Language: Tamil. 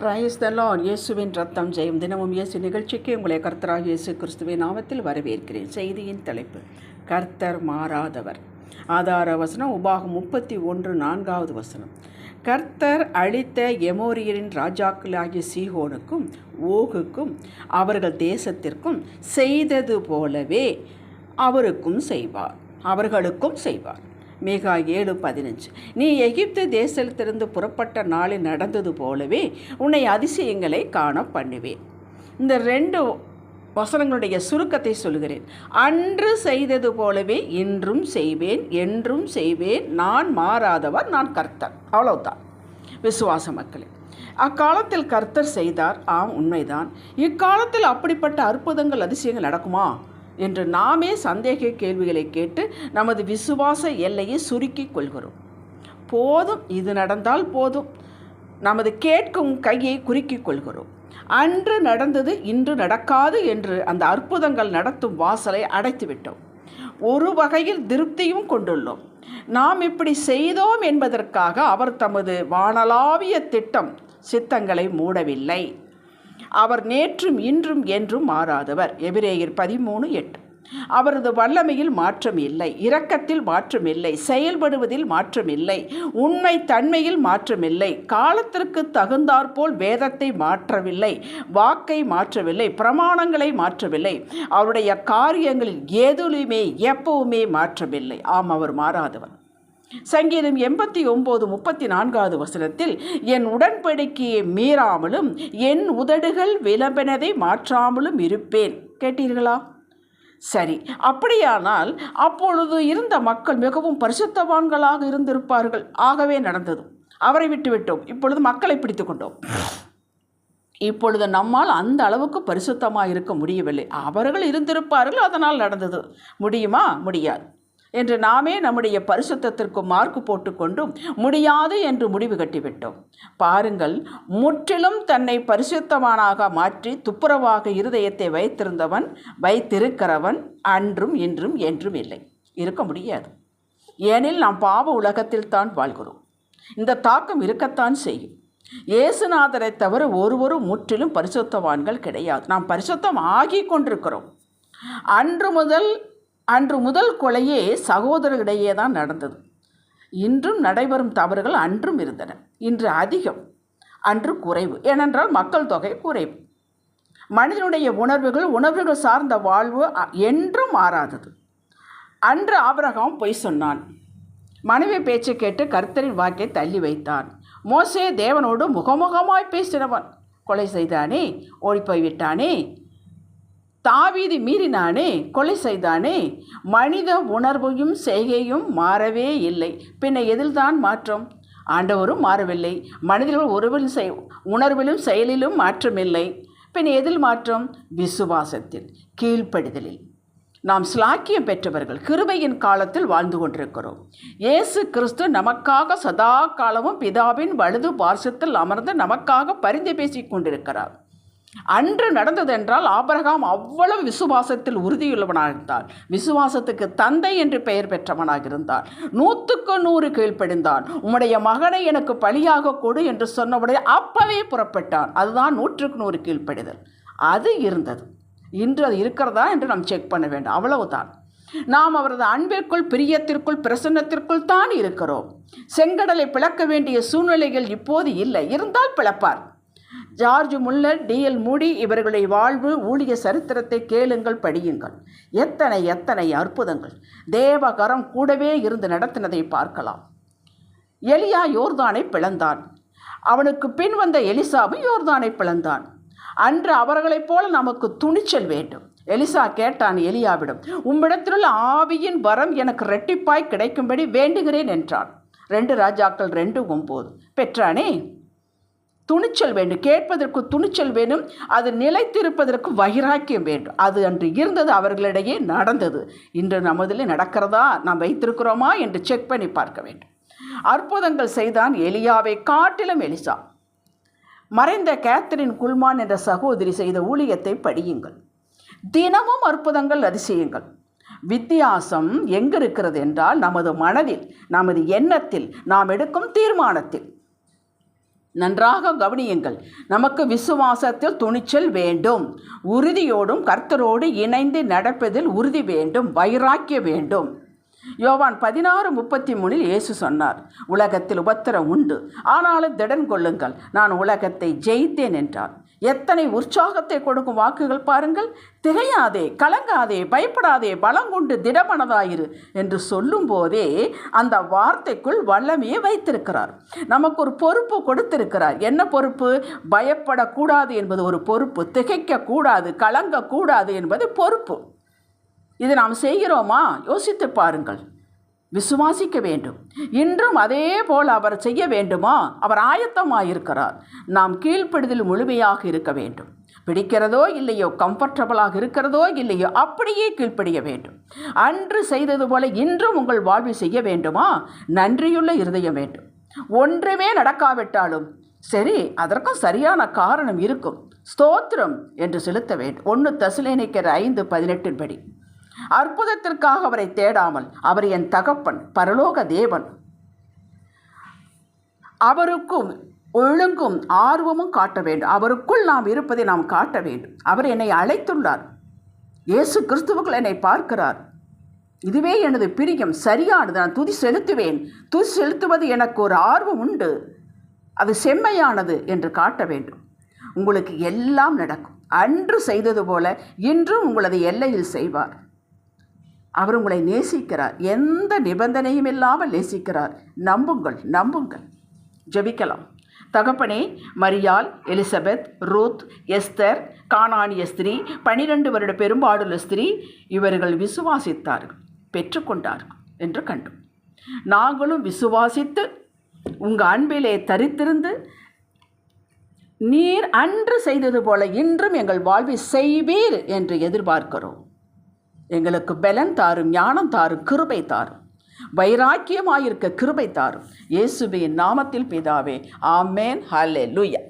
பிரைஸ் த லார்ட் இயேசுவின் ரத்தம் ஜெயம். தினமும் இயேசு நிகழ்ச்சிக்கு உங்களை கர்த்தராக இயேசு கிறிஸ்துவின் நாமத்தில் வரவேற்கிறேன். செய்தியின் தலைப்பு கர்த்தர் மாறாதவர். ஆதார வசனம் உபாகம் முப்பத்தி ஒன்று நான்காவது வசனம். கர்த்தர் அழித்த எமோரியரின் ராஜாக்களாகிய சீகோனுக்கும் ஓகுக்கும் அவர்கள் தேசத்திற்கும் செய்தது போலவே அவருக்கும் செய்வார். அவர்களுக்கும் செய்வார். மேகா ஏழு பதினஞ்சு. நீ எகிப்து தேசத்திலிருந்து புறப்பட்ட நாளில் நடந்தது போலவே உன்னை அதிசயங்களை காண பண்ணுவேன். இந்த ரெண்டு வசனங்களுடைய சுருக்கத்தை சொல்கிறேன் அன்று செய்தது போலவே இன்றும் செய்வேன் என்றும் செய்வேன். நான் மாறாதவர் நான் கர்த்தர். அவ்வளவுதான். விசுவாச மக்களே அக்காலத்தில் கர்த்தர் செய்தார். ஆம் உண்மைதான். இக்காலத்தில் அப்படிப்பட்ட அற்புதங்கள் அதிசயங்கள் நடக்குமா? என்று நாமே சந்தேக கேள்விகளை கேட்டு நமது விசுவாச எல்லையை சுருக்கிக் கொள்கிறோம். போதும் இது நடந்தால் போதும். நமது கேட்கும் கையை குறுக்கிக் கொள்கிறோம். அன்று நடந்தது இன்று நடக்காது என்று அந்த அற்புதங்கள் நடத்தும் வாசலை அடைத்துவிட்டோம். ஒரு வகையில் திருப்தியும் கொண்டுள்ளோம். நாம் இப்படி செய்தோம் என்பதற்காக அவர் தமது வானலாவிய திட்டம் சித்தங்களை மூடவில்லை. அவர் நேற்றும் இன்றும் என்றும் மாறாதவர். எபிரேயர் பதிமூணு எட்டு. அவரது வல்லமையில் மாற்றம் இல்லை. இரக்கத்தில் மாற்றம் இல்லை. செயல்படுவதில் மாற்றம் இல்லை. உண்மை தன்மையில் மாற்றமில்லை காலத்திற்கு தகுந்தாற்போல் வேதத்தை மாற்றவில்லை. வாக்கை மாற்றவில்லை. பிரமாணங்களை மாற்றவில்லை. அவருடைய காரியங்களில் எதுலையுமே எப்பவுமே மாற்றமில்லை. ஆம் அவர் மாறாதவர். சங்கீதம் எண்பத்தி ஒம்பது முப்பத்தி நான்காவது வசனத்தில் என் உடன்படிக்கையை மீறாமலும் என் உதடுகள் விளம்பினதை மாற்றாமலும் இருப்பேன். கேட்டீர்களா? சரி அப்படியானால் அப்பொழுது இருந்த மக்கள் மிகவும் பரிசுத்தவான்களாக இருந்திருப்பார்கள். ஆகவே நடந்தது. அவரை விட்டுவிட்டோம். இப்பொழுது மக்களை பிடித்து கொண்டோம். இப்பொழுது நம்மால் அந்த அளவுக்கு பரிசுத்தமாக இருக்க முடியவில்லை. அவர்கள் இருந்திருப்பார்கள் அதனால் நடந்தது. முடியுமா? முடியாது. என்று நாமே நம்முடைய பரிசுத்தத்திற்கு மார்க்கு போட்டுக்கொண்டும் முடியாது என்று முடிவு கட்டிவிட்டோம். பாருங்கள் முற்றிலும் தன்னை பரிசுத்தவானாக மாற்றி துப்புரவாக இருதயத்தை வைத்திருந்தவன் வைத்திருக்கிறவன் அன்றும் இன்றும் என்றும் இல்லை. இருக்க முடியாது. ஏனில் நாம் பாவ உலகத்தில் தான் வாழ்கிறோம். இந்த தாக்கம் இருக்கத்தான் செய்யும். இயேசுநாதரை தவிர ஒருவரும் முற்றிலும் பரிசுத்தவான்கள் கிடையாது. நாம் பரிசுத்தம் ஆகி கொண்டிருக்கிறோம். அன்று முதல் அன்று முதல் கொலையே சகோதரர்களிடையே தான் நடந்தது. இன்றும் நடைபெறும் தவறுகள் அன்றும் இருந்தன. இன்று அதிகம் அன்று குறைவு. ஏனென்றால் மக்கள் தொகை குறைவு. மனிதனுடைய உணர்வுகள் உணர்வுகள் சார்ந்த வாழ்வு என்றும் மாறாதது. அன்று ஆபரகம் பொய் சொன்னான். மனைவி பேச்சை கேட்டு கர்த்தரின் வாக்கை தள்ளி வைத்தான். மோசே தேவனோடு முகமுகமாய் பேசினவன். கொலை செய்தானே? ஓடிப்போய் விட்டானே தாவீது மீறினானே கொலை செய்தானே? மனித உணர்வையும் செய்கையும் மாறவே இல்லை. பின்ன எதில்தான் மாற்றம்? ஆண்டவரும் மாறவில்லை. மனிதர்கள் உறவிலும் செய் உணர்விலும் செயலிலும் மாற்றமில்லை. பின் எதில் மாற்றம்? விசுவாசத்தில் கீழ்ப்படுதலில். நாம் ஸ்லாக்கியம் பெற்றவர்கள் கிருபையின் காலத்தில் வாழ்ந்து கொண்டிருக்கிறோம். இயேசு கிறிஸ்து நமக்காக சதா காலமும் பிதாவின் வலது பாசத்தில் அமர்ந்து நமக்காக பரிந்து பேசிக் கொண்டிருக்கிறார். அன்று நடந்ததென்றால் ஆபரகாம் அவ்வளவு விசுவாசத்தில் உறுதியுள்ளவனாக இருந்தான் விசுவாசத்துக்கு தந்தை என்று பெயர் பெற்றவனாக இருந்தான் நூற்றுக்கு நூறு கீழ்ப்படிந்தான். உம்முடைய மகனை எனக்கு பலியாக கொடு என்று சொன்னவுடைய அப்பவே புறப்பட்டான். அதுதான் நூற்றுக்கு நூறு கீழ்ப்படிதல். அது இருந்தது. இன்று அது இருக்கிறதா என்று நாம் செக் பண்ண வேண்டும். அவ்வளவுதான். நாம் அவரது அன்பிற்குள் பிரியத்திற்குள் பிரசன்னத்திற்குள் தான் இருக்கிறோம். செங்கடலை பிளக்க வேண்டிய சூழ்நிலைகள் இப்போது இல்லை. இருந்தால் பிளப்பார். ஜார்ஜ் முல்லர் டிஎல் மூடி இவர்களை வாழ்வு ஊழிய சரித்திரத்தை கேளுங்கள் படியுங்கள். எத்தனை எத்தனை அற்புதங்கள். தேவகரம் கூடவே இருந்து நடத்தினதை பார்க்கலாம். எலியா யோர்தானை பிளந்தான். அவனுக்கு பின் வந்த எலிசாவும் யோர்தானை பிளந்தான். அன்று அவர்களைப் போல நமக்கு துணிச்சல் வேண்டும். எலிசா கேட்டான் எலியாவிடம் உம்மிடத்திலுள்ள ஆவியின் வரம் எனக்கு ரெட்டிப்பாய் கிடைக்கும்படி வேண்டுகிறேன் என்றான். ரெண்டு ராஜாக்கள் ரெண்டு ஒம்பது. பெற்றானே துணிச்சல் வேண்டும். கேட்பதற்கு துணிச்சல் வேண்டும். அது நிலைத்திருப்பதற்கு வைராக்கியம் வேண்டும். அது அன்று இருந்தது அவர்களிடையே நடந்தது. இன்று நமதில் நடக்கிறதா? நாம் வைத்திருக்கிறோமா? என்று செக் பண்ணி பார்க்க வேண்டும். அற்புதங்கள் செய்தான் எலியாவை காட்டிலும் எலிசா. மறைந்த கேத்தரின் குல்மான் என்ற சகோதரி செய்த ஊழியத்தை படியுங்கள். தினமும் அற்புதங்கள் அதிசயங்கள். வித்தியாசம் எங்கிருக்கிறது என்றால் நமது மனதில் நமது எண்ணத்தில் நாம் எடுக்கும் தீர்மானத்தில். நன்றாக கவனியுங்கள். நமக்கு விசுவாசத்தில் துணிச்சல் வேண்டும். உறுதியோடும் கர்த்தரோடு இணைந்து நடப்பதில் உறுதி வேண்டும். வைராக்கிய வேண்டும். யோவான் பதினாறு முப்பத்தி மூணில் இயேசு சொன்னார் உலகத்தில் உபத்திரம் உண்டு. ஆனாலும் திடன் கொள்ளுங்கள். நான் உலகத்தை ஜெயித்தேன் என்றார். எத்தனை உற்சாகத்தை கொடுக்கும் வாக்குகள் பாருங்கள். திகையாதே கலங்காதே பயப்படாதே பலங்கொண்டு திடமனதாயிரு என்று சொல்லும்போதே அந்த வார்த்தைக்குள் வல்லமையை வைத்திருக்கிறார். நமக்கு ஒரு பொறுப்பு கொடுத்திருக்கிறார். என்ன பொறுப்பு? பயப்படக்கூடாது என்பது ஒரு பொறுப்பு திகைக்கக்கூடாது கலங்கக்கூடாது என்பது பொறுப்பு. இது நாம் செய்கிறோமா? யோசித்து பாருங்கள். விசுவாசிக்க வேண்டும். இன்றும் அதே போல் அவர் செய்ய வேண்டுமா? அவர் ஆயத்தமாயிருக்கிறார். நாம் கீழ்ப்படுதல் முழுமையாக இருக்க வேண்டும். பிடிக்கிறதோ இல்லையோ கம்ஃபர்டபுளாக இருக்கிறதோ இல்லையோ அப்படியே கீழ்ப்படிய வேண்டும். அன்று செய்தது போல இன்றும் உங்கள் வாழ்வில் செய்ய வேண்டுமா? நன்றியுள்ள இருதயம் வேண்டும். ஒன்றுமே நடக்காவிட்டாலும் சரி அதற்கும் சரியான காரணம் இருக்கும். ஸ்தோத்திரம் என்று செலுத்த வேண்டும். ஒன்று தசிலேனிக்கிற ஐந்து பதினெட்டின் படி. அற்புதத்திற்காக அவரை தேடாமல் அவர் என் தகப்பன் பரலோக தேவன். அவருக்கும் ஒழுங்கும் ஆர்வமும் காட்ட வேண்டும். அவருக்குள் நாம் இருப்பதை நாம் காட்ட வேண்டும். அவர் என்னை அழைத்துள்ளார். இயேசு கிறிஸ்துவுக்குள் என்னை பார்க்கிறார். இதுவே எனது பிரியம் சரியானது. நான் துதி செலுத்துவேன். துதி செலுத்துவது எனக்கு ஒரு ஆர்வம் உண்டு. அது செம்மையானது என்று காட்ட வேண்டும். உங்களுக்கு எல்லாம் நடக்கும். அன்று செய்தது போல இன்றும் உங்களது எல்லையில் செய்வார். அவர் உங்களை நேசிக்கிறார். எந்த நிபந்தனையும் இல்லாமல் நேசிக்கிறார். நம்புங்கள் நம்புங்கள். ஜெபிக்கலாம். தகப்பனே மரியால் எலிசபெத் ரூத் எஸ்தர் காணானிய ஸ்திரீ பனிரெண்டு வருட பெரும்பாடுள்ள ஸ்திரீ இவர்கள் விசுவாசித்தார்கள் பெற்றுக்கொண்டார்கள் என்று கண்டோம். நாங்களும் விசுவாசித்து உங்கள் அன்பிலே தரித்திருந்து நீர் அன்று செய்தது போல இன்றும் எங்கள் வாழ்வில் செய்வீர் என்று எதிர்பார்க்கிறோம். எங்களுக்கு பலன் தாரும் ஞானம் தாரும் கிருபை தாரும். வைராக்கியமாயிருக்க கிருபை தாரும். இயேசுவின் நாமத்தில் பிதாவே ஆமேன். ஹலே லூயா